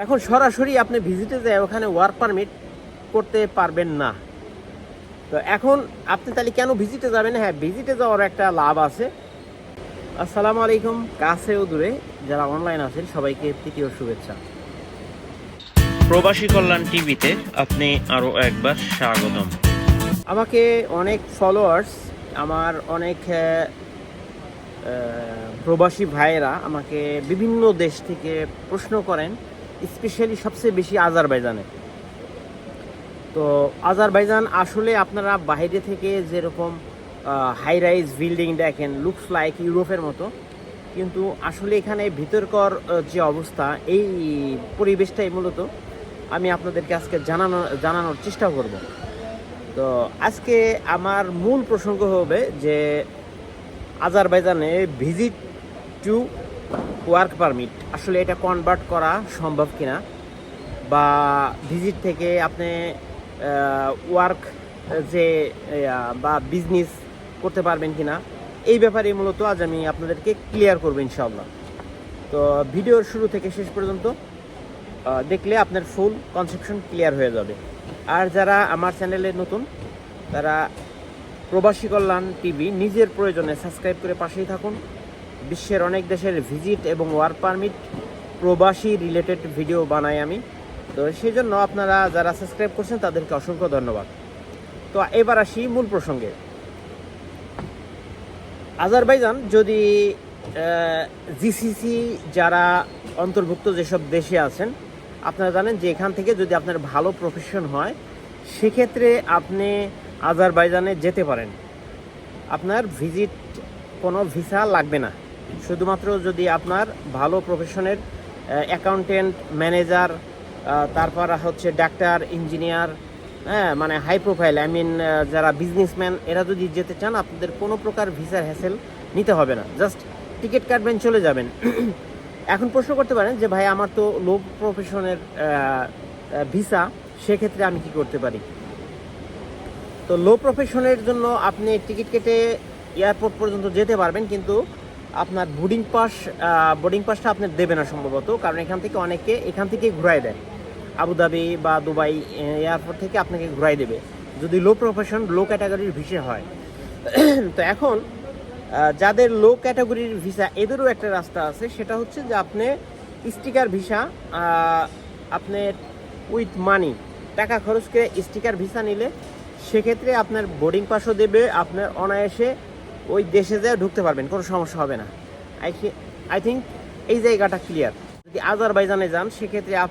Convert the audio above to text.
এখন সরাসরি আপনি ভিজিটে যায় ওখানে ওয়ার্ক পারমিট করতে পারবেন না। তো এখন আপনি তাহলে কেন ভিজিটে যাবেন? হ্যাঁ ভিজিটে যাওয়ার একটা লাভ আছে। আসসালামু আলাইকুম কাছে ও দূরে যারা অনলাইন আছেন সবাইকে তৃতীয় শুভেচ্ছা। প্রবাসী কল্যাণ টিভিতে আপনি আরও একবার স্বাগতম। আমাকে অনেক ফলোয়ার্স আমার অনেক প্রবাসী ভাইয়েরা আমাকে বিভিন্ন দেশ থেকে প্রশ্ন করেন। স্পেশালি সবচেয়ে বেশি আজারবাইজানে। তো আজারবাইজান আসলে আপনারা বাইরে থেকে যেরকম হাই রাইজ বিল্ডিং দেখেন লুকস লাইক ইউরোপের মতো। কিন্তু আসলে এখানে ভিতরকর যে অবস্থা, এই পরিবেশটাই মূলত আমি আপনাদেরকে আজকে জানানো, জানানোর চেষ্টা করব। তো আজকে আমার মূল প্রসঙ্গ হবে যে, আজারবাইজানে ভিজিট টু ওয়ার্ক পারমিট আসলে এটা কনভার্ট করা সম্ভব কিনা? বা ভিজিট থেকে আপনি ওয়ার্ক যে বা বিজনেস করতে পারবেন কিনা? এই ব্যাপারে মূলত আজ আমি আপনাদেরকে ক্লিয়ার করব ইনশাআল্লাহ। তো ভিডিওর শুরু থেকে শেষ পর্যন্ত দেখলে আপনার ফুল কনসেপশন ক্লিয়ার হয়ে যাবে। আর যারা আমার চ্যানেলে নতুন, তারা প্রবাসী কল্যাণ টিভি নিজের প্রয়োজনে সাবস্ক্রাইব করে পাশেই থাকুন। বিশ্বের অনেক দেশের ভিজিট এবং ওয়ার্ক পারমিট প্রবাসী রিলেটেড ভিডিও বানাই আমি। তো সেই জন্য আপনারা যারা সাবস্ক্রাইব করছেন, তাদেরকে অসংখ্য ধন্যবাদ। তো এবার আসি মূল প্রসঙ্গে। আজারবাইজান যদি জিসিসি যারা অন্তর্ভুক্ত যেসব দেশে আছেন, আপনারা জানেন যে এখান থেকে যদি আপনার ভালো প্রফেশন হয়, সেক্ষেত্রে আপনি আজারবাইজানে যেতে পারেন। আপনার ভিজিট কোনো ভিসা লাগবে না। শুধুমাত্র যদি আপনার ভালো প্রফেশনের অ্যাকাউন্টেন্ট ম্যানেজার তারপর হচ্ছে ডাক্তার ইঞ্জিনিয়ার হ্যাঁ মানে হাই প্রোফাইল আই মিন যারা বিজনেসম্যান এরা যদি যেতে চান, আপনাদের কোনো প্রকার ভিসার হ্যাসেল নিতে হবে না। জাস্ট টিকিট কাটবেন, চলে যাবেন। এখন প্রশ্ন করতে পারেন যে, ভাই, আমার তো লো প্রফেশনের ভিসা সেক্ষেত্রে আমি কি করতে পারি? তো লো প্রফেশনের জন্য আপনি টিকিট কেটে এয়ারপোর্ট পর্যন্ত যেতে পারবেন, কিন্তু আপনার বোর্ডিং পাস বোর্ডিং পাসটা আপনি দেবে না সম্ভবত, কারণ এখান থেকে অনেকে, এখান থেকে ঘুরাই দেয়। আবুধাবি বা দুবাই এয়ারপোর্ট থেকে আপনাকে ঘুরাই দেবে। যদি লো প্রফেশন লো ক্যাটাগরির ভিসা হয়। তো এখন যাদের লো ক্যাটাগরির ভিসা এদেরও একটা রাস্তা আছে, সেটা হচ্ছে যে আপনি স্টিকার ভিসা আপনি উইথ মানি টাকা খরচ করে স্টিকার ভিসা নিলে, সেক্ষেত্রে আপনার বোর্ডিং পাসও দেবে, আপনার অনায়াসে ওই দেশে যেয়ে ঢুকতে পারবেন, কোনো সমস্যা হবে না। আই আই থিঙ্ক এই জায়গাটা ক্লিয়ার যদি আজারবাইজানে যান, সেক্ষেত্রে